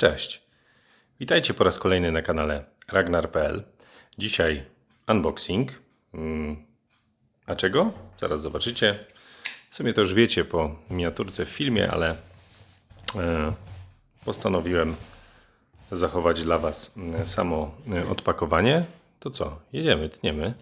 Cześć. Witajcie po raz kolejny na kanale Ragnar.pl. Dzisiaj unboxing. Mm, A czego? Zaraz zobaczycie. W sumie to już wiecie po miniaturce w filmie, ale e, postanowiłem zachować dla Was mm, samo e, odpakowanie. To co? Jedziemy, tniemy.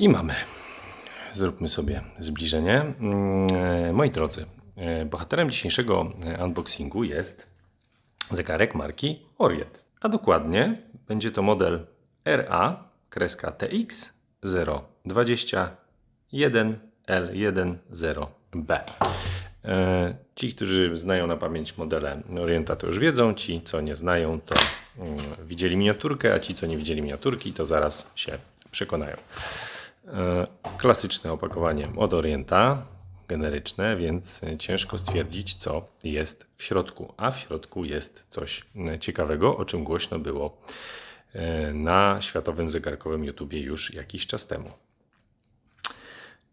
I mamy. Zróbmy sobie zbliżenie. Mm, e, Moi drodzy, e, bohaterem dzisiejszego e, unboxingu jest zegarek marki Orient. A dokładnie będzie to model RA kreska TX 021L10B. E, Ci, którzy znają na pamięć modele Orienta, to już wiedzą. Ci, co nie znają, to mm, widzieli miniaturkę, a ci, co nie widzieli miniaturki, to zaraz się przekonają. E, Klasyczne opakowanie od Orienta, generyczne, więc ciężko stwierdzić, co jest w środku. A w środku jest coś ciekawego, o czym głośno było e, na światowym zegarkowym YouTubie już jakiś czas temu.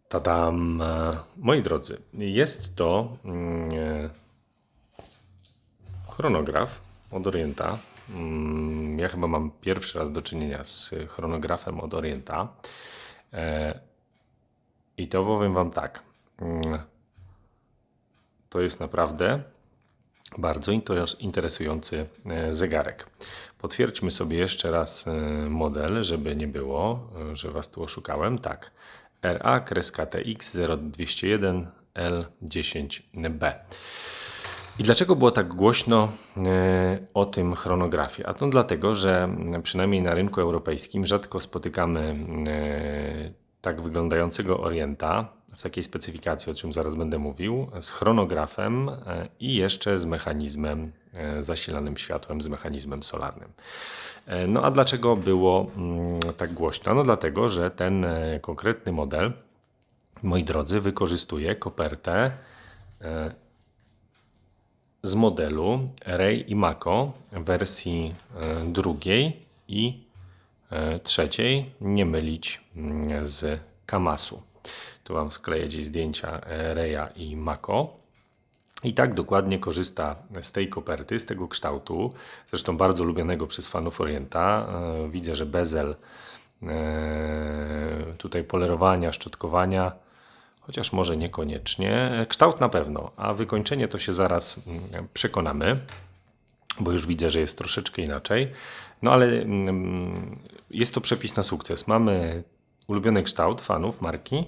Tadam! E, Moi drodzy, jest to mm, chronograf od Orienta. Mm, Ja chyba mam pierwszy raz do czynienia z chronografem od Orienta. E, I to powiem Wam tak. Mm, to jest naprawdę bardzo interesujący e, zegarek. Potwierdźmy sobie jeszcze raz e, model, żeby nie było, że Was tu oszukałem. Tak, RA-TX0201L10B. I dlaczego było tak głośno e, o tym chronografie? A to dlatego, że przynajmniej na rynku europejskim rzadko spotykamy e, tak wyglądającego Orienta w takiej specyfikacji, o czym zaraz będę mówił, z chronografem e, i jeszcze z mechanizmem zasilanym światłem, z mechanizmem solarnym. No a dlaczego było mm, tak głośno? No dlatego, że ten konkretny model, moi drodzy, wykorzystuje kopertę z modelu Ray i Mako wersji e, drugiej i e, trzeciej, nie mylić mm, z Kamasu. Tu Wam skleję gdzieś zdjęcia e, Raya i Mako. I tak dokładnie korzysta z tej koperty, z tego kształtu, zresztą bardzo lubianego przez fanów Orienta. Widzę, że bezel tutaj polerowania, szczotkowania, chociaż może niekoniecznie. Kształt na pewno, a wykończenie to się zaraz mm, przekonamy, bo już widzę, że jest troszeczkę inaczej. No ale mm, jest to przepis na sukces. Mamy ulubiony kształt fanów marki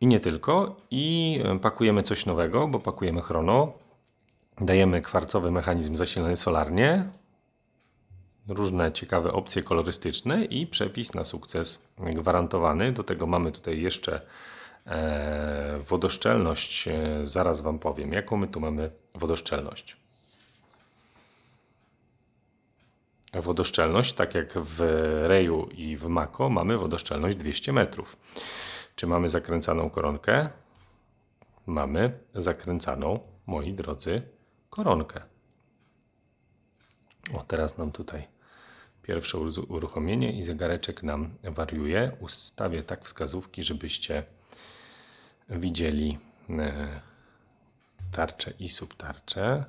i nie tylko. I e, pakujemy coś nowego, bo pakujemy chrono. Dajemy kwarcowy mechanizm zasilany solarnie, różne ciekawe opcje kolorystyczne i przepis na sukces gwarantowany. Do tego mamy tutaj jeszcze wodoszczelność. E, zaraz Wam powiem, jaką my tu mamy wodoszczelność. Wodoszczelność, tak jak w Reju i w Mako, mamy wodoszczelność 200 metrów. Czy mamy zakręcaną koronkę? Mamy zakręcaną, moi drodzy, koronkę. O, teraz nam tutaj pierwsze uruchomienie i zegareczek nam wariuje. Ustawię tak wskazówki, żebyście widzieli e, tarczę i subtarczę.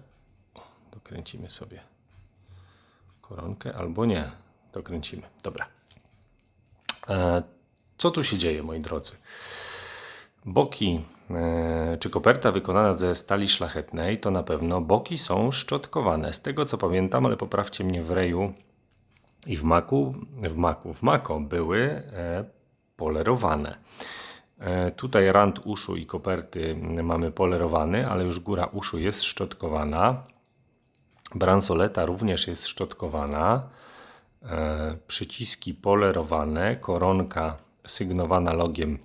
Dokręcimy sobie koronkę albo nie. Dokręcimy. Dobra. E, co tu się dzieje, moi drodzy? Boki, e, czy koperta wykonana ze stali szlachetnej, to na pewno boki są szczotkowane. Z tego co pamiętam, ale poprawcie mnie w reju i w maku, w maku, w mako były polerowane. E, tutaj rand uszu i koperty mamy polerowany, ale już góra uszu jest szczotkowana. Bransoleta również jest szczotkowana. E, przyciski polerowane, koronka sygnowana logiem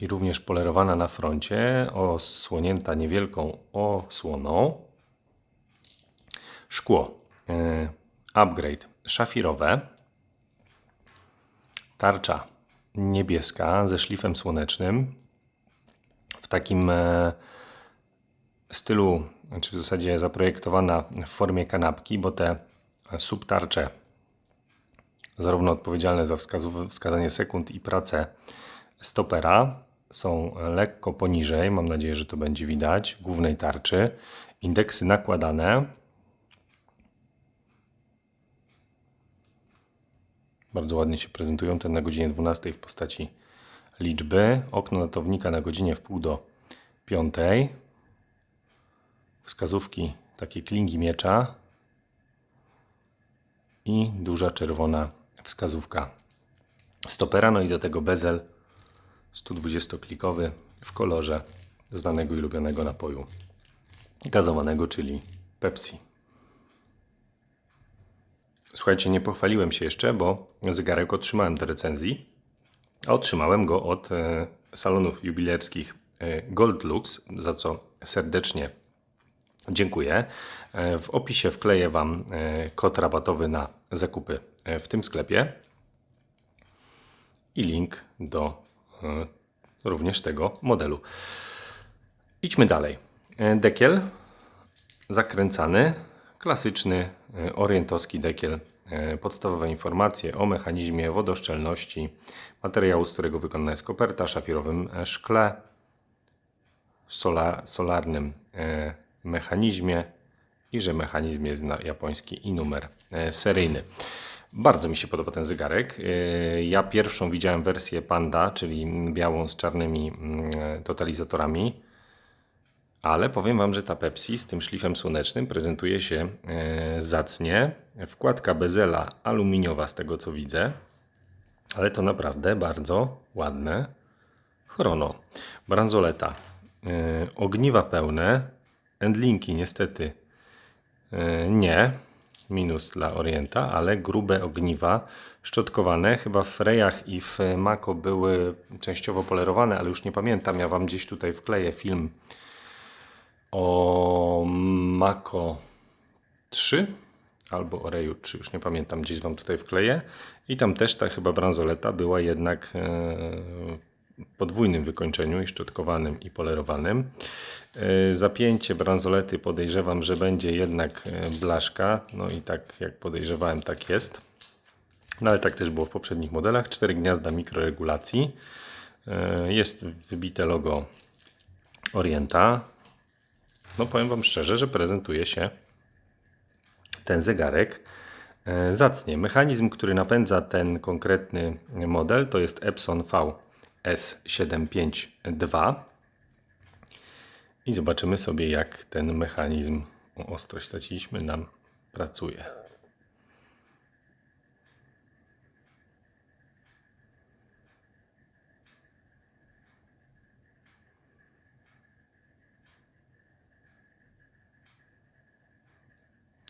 i również polerowana na froncie, osłonięta niewielką osłoną. Szkło. E, upgrade szafirowe. Tarcza niebieska ze szlifem słonecznym. W takim e, stylu, znaczy w zasadzie zaprojektowana w formie kanapki, bo te subtarcze, zarówno odpowiedzialne za wskazanie sekund i pracę stopera, są lekko poniżej, mam nadzieję, że to będzie widać, głównej tarczy. Indeksy nakładane. Bardzo ładnie się prezentują, ten na godzinie 12 w postaci liczby. Okno notownika na godzinie w pół do 5. Wskazówki, takie klingi miecza i duża czerwona wskazówka stopera, no i do tego bezel 120-klikowy w kolorze znanego i lubionego napoju gazowanego, czyli Pepsi. Słuchajcie, nie pochwaliłem się jeszcze, bo zegarek otrzymałem do recenzji, a otrzymałem go od e, salonów jubilerskich e, Gold Lux, za co serdecznie dziękuję. E, w opisie wkleję Wam kod rabatowy na zakupy w tym sklepie i link do również tego modelu. Idźmy dalej. Dekiel zakręcany, klasyczny e, orientowski dekiel. E, Podstawowe informacje o mechanizmie wodoszczelności materiału, z którego wykonana jest koperta, szafirowym e, szkle, sola, solarnym mechanizmie i że mechanizm jest na japoński i numer seryjny. Bardzo mi się podoba ten zegarek. Ja pierwszą widziałem wersję Panda, czyli białą z czarnymi mm, totalizatorami. Ale powiem Wam, że ta Pepsi z tym szlifem słonecznym prezentuje się e, zacnie. Wkładka bezela aluminiowa z tego co widzę. Ale to naprawdę bardzo ładne. Chrono. Bransoleta. E, ogniwa pełne. Endlinki niestety e, nie. Minus dla Orienta, ale grube ogniwa szczotkowane. Chyba w Frejach i w Mako były częściowo polerowane, ale już nie pamiętam. Ja Wam gdzieś tutaj wkleję film o Mako 3 albo o Reju 3, już nie pamiętam, gdzieś Wam tutaj wkleję. I tam też ta chyba bransoleta była jednak e, podwójnym wykończeniu i szczotkowanym i polerowanym. E, Zapięcie bransolety podejrzewam, że będzie jednak e, blaszka. No i tak jak podejrzewałem, tak jest. No ale tak też było w poprzednich modelach. Cztery gniazda mikroregulacji. Jest wybite logo Orienta. No powiem Wam szczerze, że prezentuje się ten zegarek e, zacnie. Mechanizm, który napędza ten konkretny model to jest Epson VS752 i zobaczymy sobie jak ten mechanizm, o ostrość straciliśmy, nam pracuje.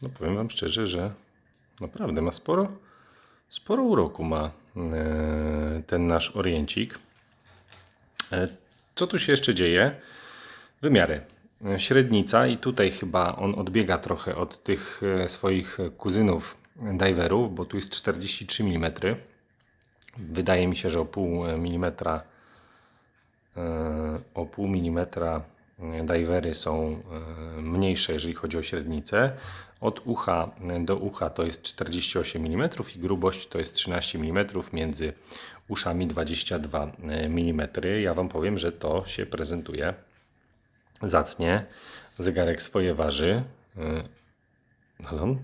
No powiem Wam szczerze, że naprawdę ma sporo, sporo uroku ma e, ten nasz oriencik. E, Co tu się jeszcze dzieje? Wymiary. E, Średnica i tutaj chyba on odbiega trochę od tych swoich kuzynów diverów, bo tu jest 43 mm. Wydaje mi się, że o pół milimetra o pół milimetra divery są e, mniejsze, jeżeli chodzi o średnicę. Od ucha do ucha to jest 48 mm i grubość to jest 13 mm, między uszami 22 mm. Ja Wam powiem, że to się prezentuje zacnie. Zegarek swoje waży, e, ale on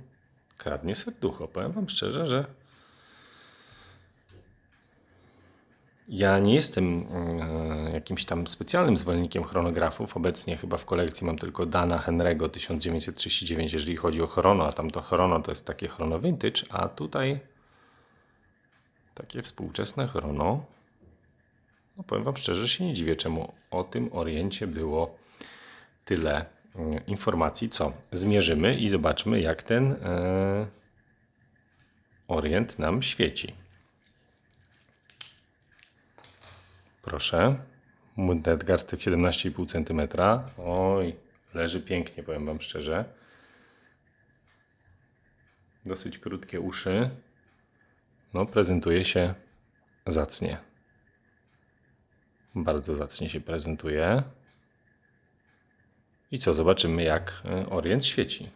kradnie serducho. Powiem Wam szczerze, że Ja nie jestem e, jakimś tam specjalnym zwolennikiem chronografów. Obecnie chyba w kolekcji mam tylko Dana Henry'ego 1939, jeżeli chodzi o chrono, a tam to chrono to jest takie chrono vintage, a tutaj takie współczesne chrono. No powiem Wam szczerze, się nie dziwię, czemu o tym Oriencie było tyle e, informacji. Co? Zmierzymy i zobaczmy, jak ten e, Orient nam świeci. Proszę. Mundetgarstek 17,5 cm. Oj, leży pięknie, powiem Wam szczerze. Dosyć krótkie uszy. No, prezentuje się zacnie. Bardzo zacnie się prezentuje. I co, zobaczymy jak e, Orient świeci.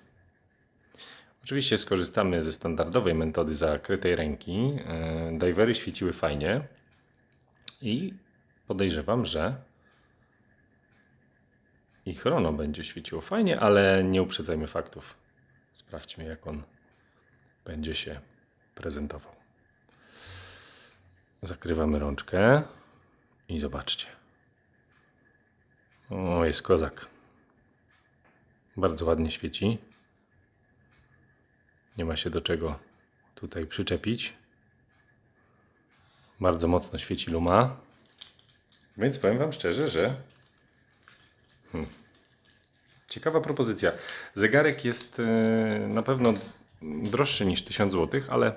Oczywiście skorzystamy ze standardowej metody zakrytej ręki. E, Divery świeciły fajnie i podejrzewam, że i chrono będzie świeciło fajnie, ale nie uprzedzajmy faktów. Sprawdźmy, jak on będzie się prezentował. Zakrywamy rączkę i zobaczcie. O, jest kozak. Bardzo ładnie świeci. Nie ma się do czego tutaj przyczepić. Bardzo mocno świeci luma. Więc powiem Wam szczerze, że hmm. ciekawa propozycja. Zegarek jest e, na pewno droższy niż 1000 zł, ale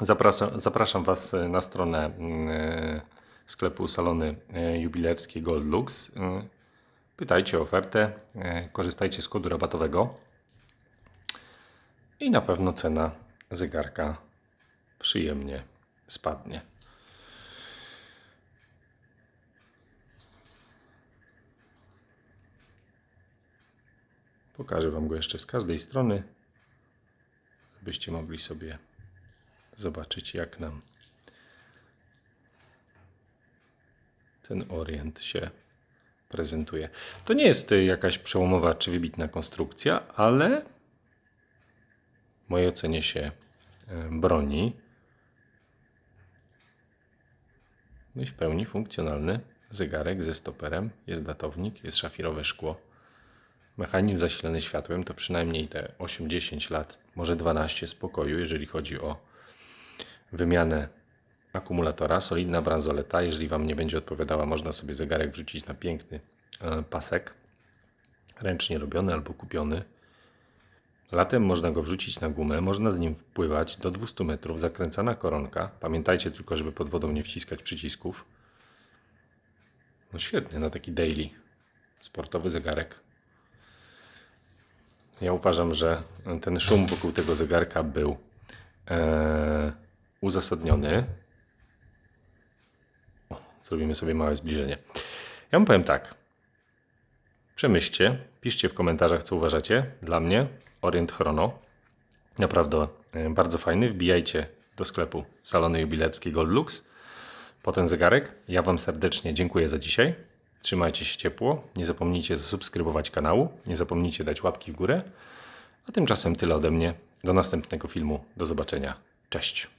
zapraszam, zapraszam Was na stronę e, sklepu salony e, jubilerskie Gold Lux. E, Pytajcie o ofertę, e, korzystajcie z kodu rabatowego i na pewno cena zegarka przyjemnie spadnie. Pokażę Wam go jeszcze z każdej strony, żebyście mogli sobie zobaczyć, jak nam ten orient się prezentuje. To nie jest y, jakaś przełomowa czy wybitna konstrukcja, ale w mojej ocenie się y, broni. No i w pełni funkcjonalny zegarek ze stoperem. Jest datownik, jest szafirowe szkło. Mechanizm zasilany światłem to przynajmniej te 8-10 lat, może 12 spokoju, jeżeli chodzi o wymianę akumulatora. Solidna bransoleta. Jeżeli Wam nie będzie odpowiadała, można sobie zegarek wrzucić na piękny e, pasek. Ręcznie robiony albo kupiony. Latem można go wrzucić na gumę, można z nim wpływać do 200 metrów, zakręcana koronka. Pamiętajcie tylko, żeby pod wodą nie wciskać przycisków. No świetnie, na taki daily sportowy zegarek. Ja uważam, że ten szum wokół tego zegarka był e, uzasadniony. O, zrobimy sobie małe zbliżenie. Ja wam powiem tak. Przemyślcie, piszcie w komentarzach, co uważacie. Dla mnie Orient Chrono naprawdę e, bardzo fajny. Wbijajcie do sklepu Salony Jubileckie Gold Lux po ten zegarek. Ja Wam serdecznie dziękuję za dzisiaj. Trzymajcie się ciepło. Nie zapomnijcie zasubskrybować kanału. Nie zapomnijcie dać łapki w górę. A tymczasem tyle ode mnie. Do następnego filmu. Do zobaczenia. Cześć.